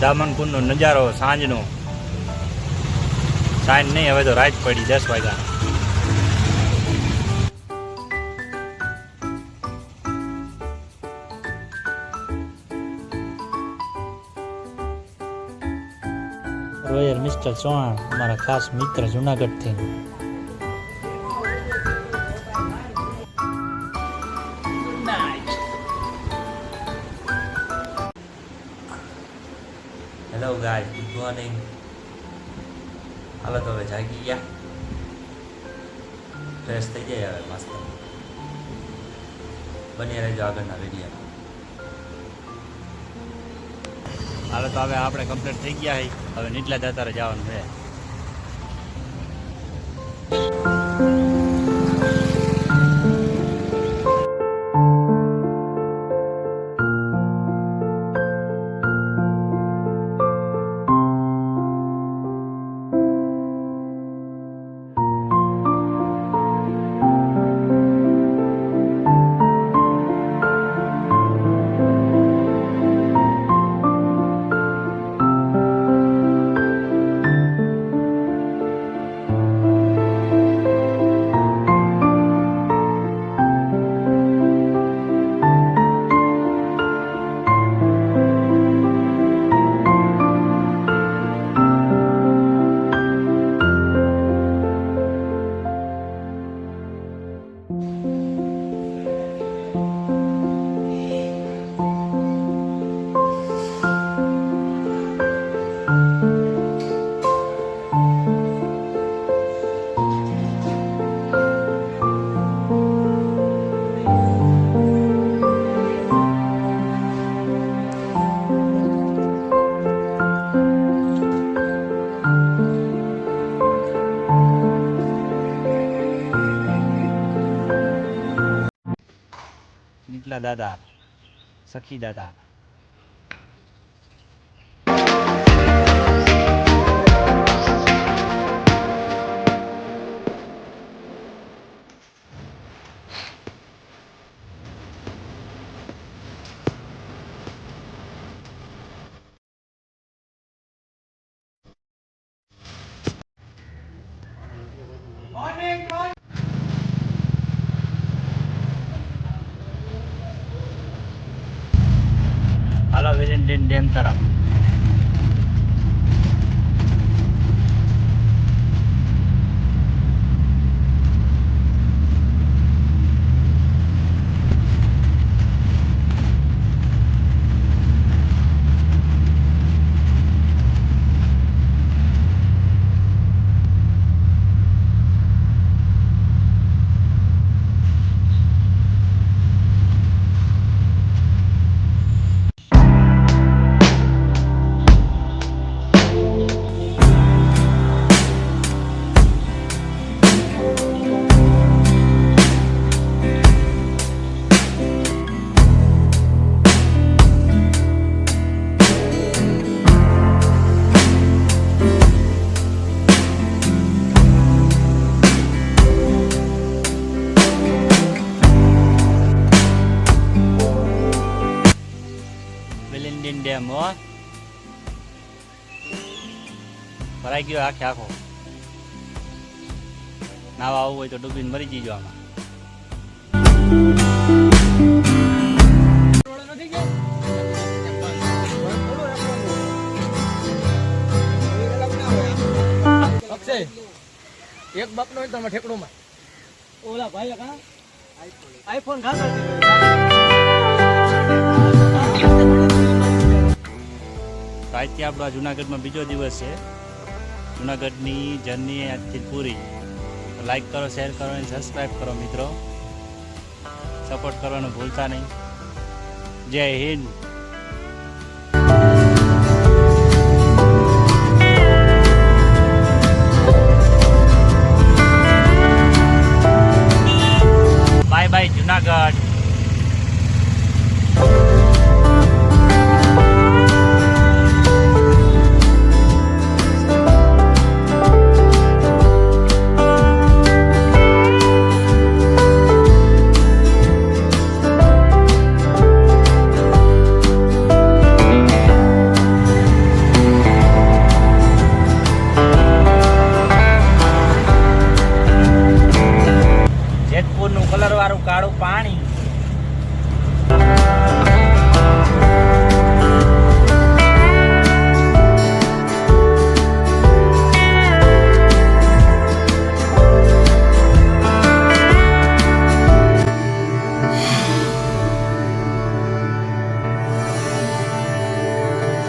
દામનકુંડનો નજારો, સાંજનો. સાંજ નહીં, હવે તો રાત પડી, દસ વાગ્યા. રોયર મિસ્ટર ચૌહાણ, અમારા ખાસ મિત્ર જુનાગઢથી. હેલો ગાય ગુડ મોર્નિંગ હાલો, તો હવે જાગી ગયા. ફ્રેશ થઈ જાય હવે, મસ્ત. બની રહેજો આગળના વીડિયો હાલો, તો હવે આપણે કમ્પ્લીટ થઈ ગયા હવે નીચલા દાતારે જવાનું છે. નીચલા દાદા સખી દાદા હાલો વેલેન્ટાઇન ડેમ હો. ભરાઈ ગયો આખે આખો. નાવા આવવું હોય તો ડૂબીને મરી જઈજો આમાં. એક બાપનો હોય તો આમાં ઠેકડોમાં. ઓલા ભાઈ કા? આઈફોન ખાસ આજથી આપણો આ જુનાગઢમાં બીજો દિવસ છે. જુનાગઢની જર્ની આજથી પૂરી. લાઇક કરો શેર કરો અને સબસ્ક્રાઈબ કરો મિત્રો. સપોર્ટ કરવાનું ભૂલતા નહીં. જય હિન્દ. કાળું કાળું પાણી.